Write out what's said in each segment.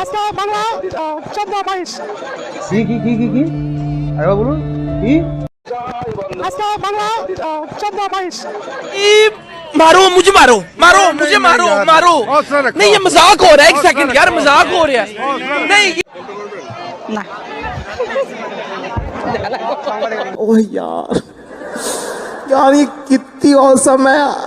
আজকে বাংলা চোদ্দ বাইশ কি কি কি কি কি আরে বলুন কি আজকে বাংলা চোদ্দ বাইশ मारो मुझे मारो मारो मुझे मारो मारो नहीं ये मजाक हो रहा है एक सेकंड यार मजाक हो रहा है नहीं ओह यार यार ये कितनी औसम है यार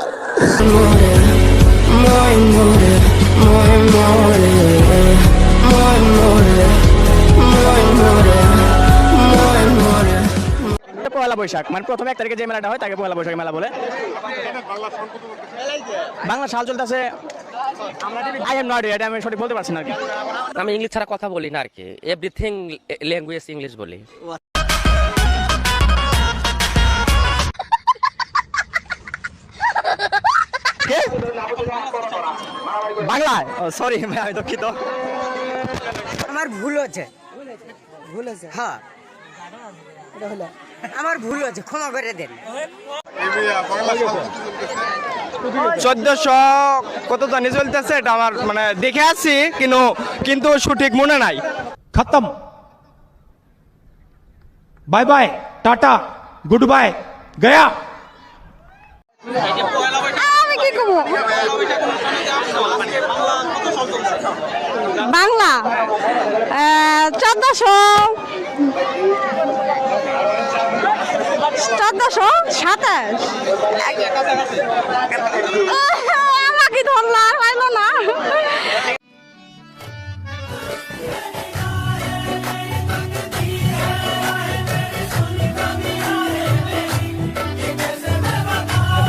পয়লা বৈশাখ। মানে প্রথমে এক তারিখে যে মেলাটা হয় তাকে পয়লা বৈশাখ মেলা বলে। বাংলা সাল চলতেছে আই এম নট এটা আমি সঠিক বলতে পারছি না আর কি। আমি ইংলিশ ছাড়া কথা বলি না আর কি। এভরিথিং ল্যাঙ্গুয়েজ ইংলিশ বলি। বাংলায় সরি আমি দুঃখিত। আমার ভুল হচ্ছে। ভুল হচ্ছে। হ্যাঁ। আমার ভুল হয়েছে ক্ষমা করে দেন। চোদ্দশো কত জানি চলতেছে এটা আমার মানে দেখে আছি কিন্তু কিন্তু সঠিক মনে নাই। খতম। Bye bye tata good bye গয়া। বাংলা চোদ্দশো। চোদ্দশো সাতাশ। আমাকে ধরলাম পাইলো না।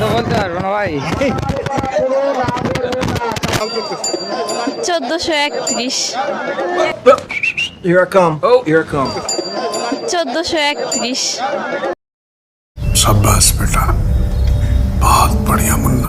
বলতে পারব না ভাই। চোদ্দশো একত্রিশ। Here I come. Oh, here I come. চোদ্দশো একত্রিশ। शाबाश बेटा। बहुत बढ़िया मुन्ना।